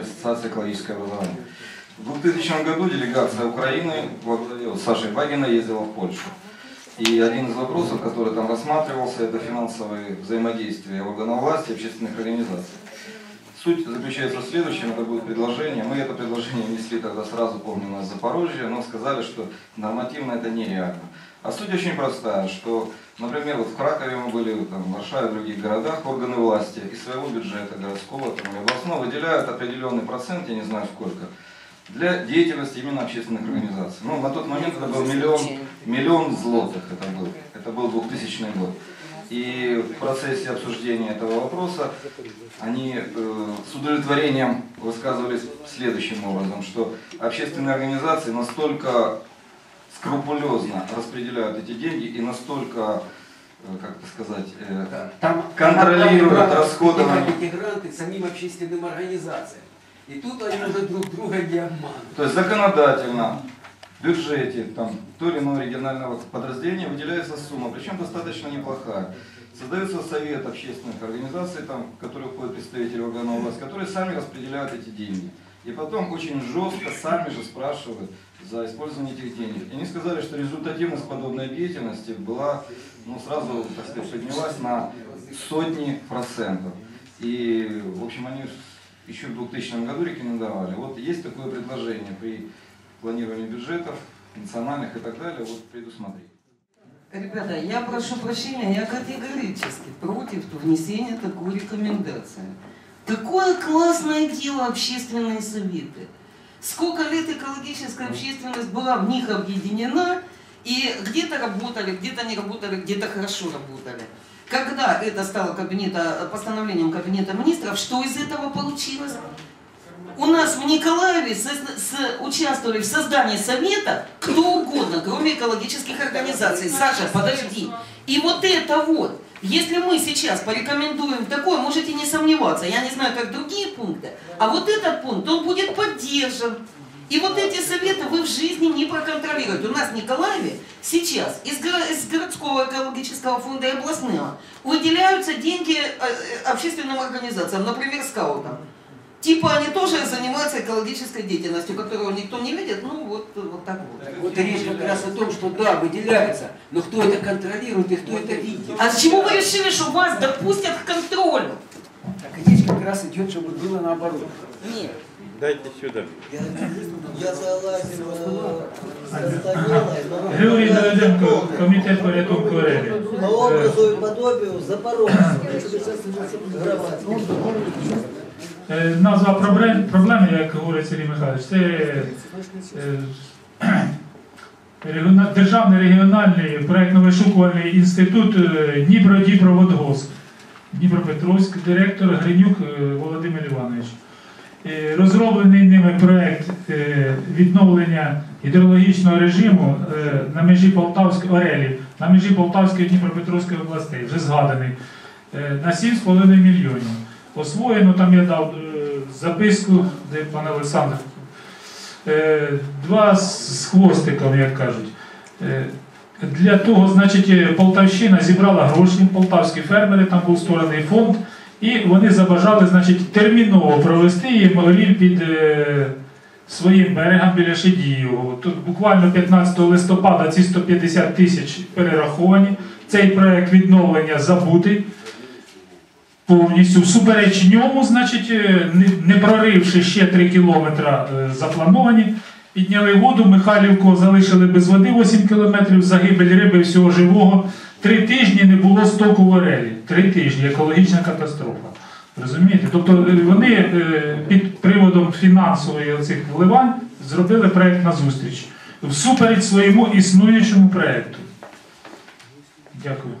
Ассоциации экологическое образование. В 2000 году делегация Украины во главе вот Сашей Багина ездила в Польшу. И один из вопросов, который там рассматривался, это финансовые взаимодействия органов власти и общественных организаций. Суть заключается в следующем, это будет предложение. Мы это предложение внесли тогда сразу, помню, у нас в Запорожье, но сказали, что нормативно это нереально. А суть очень простая, что, например, вот в Кракове мы были, там, в Варшаве, в других городах, органы власти из своего бюджета городского там, и областного выделяют определенный процент, я не знаю сколько, для деятельности именно общественных организаций. Ну, на тот момент это был миллион, миллион злотых, это был, это был 2000 год. И в процессе обсуждения этого вопроса они э, с удовлетворением высказывались следующим образом, что общественные организации настолько скрупулезно распределяют эти деньги и настолько, э, как это сказать, э, Там контролируют там расходование. эти гранты самим общественным организациям. И тут они уже друг друга не обманут. То есть законодательно бюджете там, то или иного регионального подразделения выделяется сумма, причем достаточно неплохая. Создается совет общественных организаций, там, в который входят представители органов власти, которые сами распределяют эти деньги. И потом очень жестко сами же спрашивают за использование этих денег. И они сказали, что результативность подобной деятельности была, ну, сразу, так сказать, поднялась на сотни процентов. И, в общем, они еще в 2000 году рекомендовали. Вот есть такое предложение при планировании бюджетов, национальных и так далее, вот предусмотреть. Ребята, я прошу прощения, я категорически против внесения такой рекомендации. Такое классное дело общественные советы. Сколько лет экологическая общественность была в них объединена, и где-то работали, где-то не работали, где-то хорошо работали. Когда это стало кабинета, постановлением Кабинета министров, что из этого получилось? У нас в Николаеве со- с- участвовали в создании совета кто угодно, кроме экологических организаций. Саша, подожди. И вот это вот, если мы сейчас порекомендуем такое, можете не сомневаться, я не знаю, как другие пункты, а вот этот пункт, он будет поддержан. И вот эти советы вы в жизни не проконтролируете. У нас в Николаеве сейчас из, из городского экологического фонда и областного выделяются деньги э, э, общественным организациям, например, скаутам. Типа они тоже занимаются экологической деятельностью, которую никто не видит, ну вот, вот так вот. Вот и речь как раз о том, что да, выделяется, но кто это контролирует и кто это видит. А с чего вы решили, что вас допустят к контролю? Так речь как раз идет, чтобы было наоборот. Нет. Дайте сюда. Я залазив заставила, Григорій Давиденко, комітет порятунку Орелі. по образу и подобию запорожца. Е, Назва проблеми, як говорить Сергій Михайлович, це е, Державний регіональний проєктно-вишукувальний інститут е, Дніпро-Дніпроводгосп. Дніпропетровськ, директор Гринюк Володимир Іванович. Розроблений ними проєкт відновлення гідрологічного режиму на межі Полтавської Орелі, на межі Полтавської і Дніпропетровської областей, вже згаданий, на 7,5 мільйонів. Освоєно, там я дав е, записку, де пан Олександр, е, два з хвостиком, як кажуть. Е, Для того, значить, Полтавщина зібрала гроші, полтавські фермери, там був створений фонд, і вони забажали, значить, терміново провести їм оліль під своїм берегом біля Шедіївого. Тут буквально 15 листопада ці 150 тисяч перераховані. Цей проект відновлення забутий повністю. Всупереч ньому, значить, е, не, проривши ще 3 кілометри е, заплановані, підняли воду, Михайлівку залишили без води 8 кілометрів, загибель риби всього живого. Три тижні не було стоку в Орелі. Три тижні, екологічна катастрофа. Розумієте? Тобто е, вони під приводом фінансової оцих вливань зробили проект на зустріч. Всупереч своєму існуючому проекту. Дякую.